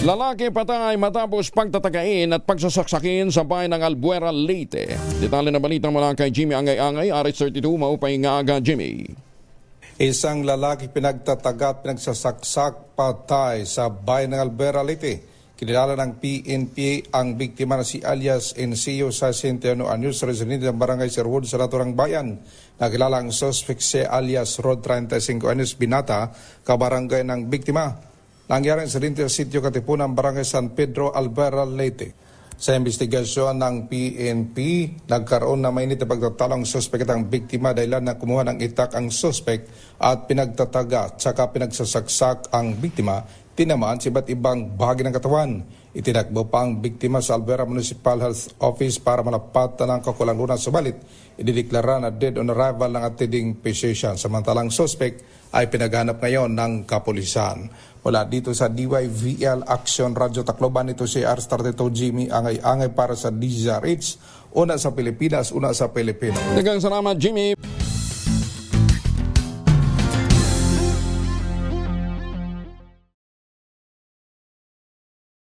Lalaki patay matapos pagtatagain at pagsasaksakin sa bayan ng Albuera, Leyte. Detalye na balita mula kay Jimmy Angay-Angay, RH32, maupay nga aga Jimmy. Isang lalaki pinagtataga at pinagsasaksak patay sa bayan ng Albuera, Leyte. Kinilala ng PNP ang biktima na si alias Enceo sa Centeno Anyos, residente ng Barangay Sherwood sa naturang bayan. Nakilala ang suspect si alias Rod 35 Anyos Binata, kabarangay ng biktima. Nangyari sa Rintia Sitio Katipunan, Barangay San Pedro, Albuera, Leyte. Sa investigasyon ng PNP, nagkaroon na mainit na pagtatalong suspect at ang biktima dahil na kumuha ng itak ang suspect at pinagtataga at saka pinagsasaksak ang biktima, tinamaan sa iba't ibang bahagi ng katawan. Itinakbo pa ang biktima sa Alvera Municipal Health Office para malapatan ng kakulangunan subalit idideklara na dead on arrival ng atiding physician. Samantalang suspect ay pinaghanap ngayon ng kapulisan. Wala dito sa DYVL Action Radio Tacloban ito si R32 Jimmy Angay-Angay para sa DZRH. Una sa Pilipinas, una sa Pilipino. Dagang salamat Jimmy.